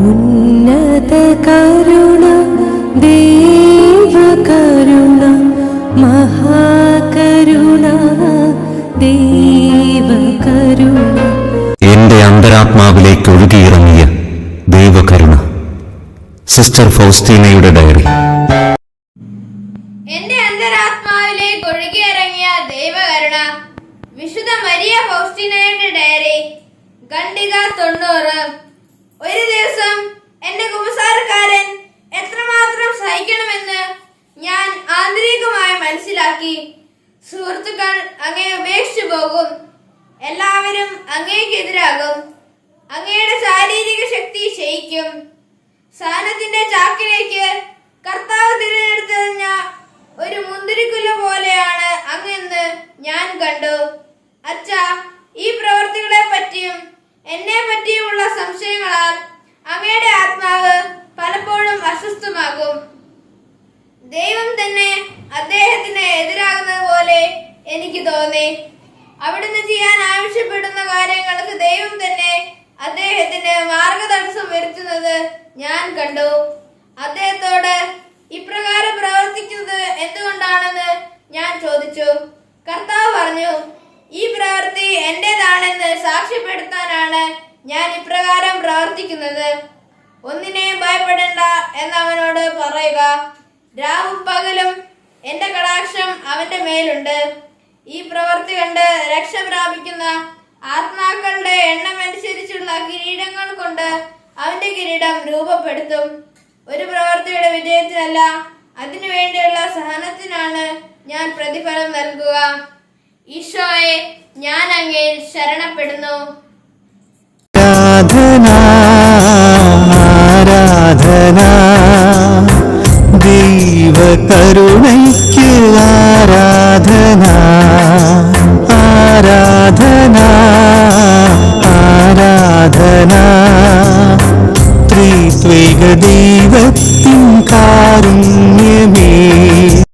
ഉന്നത കരുണ ദേവകരുണ മഹാകരുണ ദേവകരുണ എന്റെ അന്തരാത്മാവിലേക്ക് ഒഴുകിയിറങ്ങിയ ദൈവകരുണ sister ഫൗസ്റ്റീനയുടെ diary. എന്റെ അന്തരാത്മാവിലേക്ക് ഒഴുകിയിറങ്ങിയ ദൈവകരുണ വിശുദ്ധ മരിയ ഫൗസ്റ്റിനയുടെ ഡയറി. ഖണ്ഡിക തൊണ്ണൂറ്. ഒരു ദിവസം എന്റെ കുമ്പസാരക്കാരൻ എത്രമാത്രം സഹിക്കണമെന്ന് ഞാൻ ആന്തരികമായി മനസ്സിലാക്കി. സുഹൃത്തുക്കൾ അങ്ങേ ഉപേക്ഷിച്ചു പോകും. എല്ലാവരും അങ്ങേക്കെതിരാകും. അങ്ങയുടെ ശാരീരിക ശക്തി ക്ഷയിക്കും. സാനത്തിന്റെ ചാക്കിലേക്ക് കർത്താവ് തിരഞ്ഞെടുത്തെറിഞ്ഞ ഒരു മുന്തിരിക്കുല പോലെയാണ് അങ്ങെന്ന് ഞാൻ കണ്ടു. അച്ഛ ഈ പ്രവർത്തികളെ അദ്ദേഹത്തിന് എതിരാകുന്നത് പോലെ എനിക്ക് തോന്നി. അവിടുന്ന് ചെയ്യാൻ ആവശ്യപ്പെടുന്ന കാര്യങ്ങൾക്ക് ദൈവം തന്നെ അദ്ദേഹത്തിന് മാർഗതടസ്സം വരുത്തുന്നത് ഞാൻ കണ്ടു. അദ്ദേഹത്തോട് ഇപ്രകാരം പ്രവർത്തിക്കുന്നത് എന്തുകൊണ്ടാണെന്ന് ഞാൻ ചോദിച്ചു. കർത്താവ് പറഞ്ഞു ഈ പ്രവൃത്തി എന്റേതാണെന്ന് സാക്ഷ്യപ്പെടുത്താനാണ് ഞാൻ ഇപ്രകാരം പ്രവർത്തിക്കുന്നത്. ഒന്നിനെയും ഭയപ്പെടേണ്ട എന്നവനോട് പറയുക. രാവും പകലും എന്റെ കടാക്ഷം അവന്റെ മേലുണ്ട്. ഈ പ്രവൃത്തി കണ്ട് രക്ഷ പ്രാപിക്കുന്ന ആത്മാക്കളുടെ എണ്ണം അനുസരിച്ചുള്ള കിരീടങ്ങൾ കൊണ്ട് അവന്റെ കിരീടം രൂപപ്പെടുത്തും. ഒരു പ്രവൃത്തിയുടെ വിജയത്തിനല്ല അതിനു വേണ്ടിയുള്ള സഹനത്തിനാണ് ഞാൻ പ്രതിഫലം നൽകുക. ഈശോയെ ഞാൻ അങ്ങയിൽ ശരണപ്പെടുന്നു. ആരാധന ആരാധന. ദൈവകരുണയ്ക്ക് ആരാധന ആരാധന ആരാധന. ത്രിത്വേക ദൈവത്തിൻ കാരുണ്യ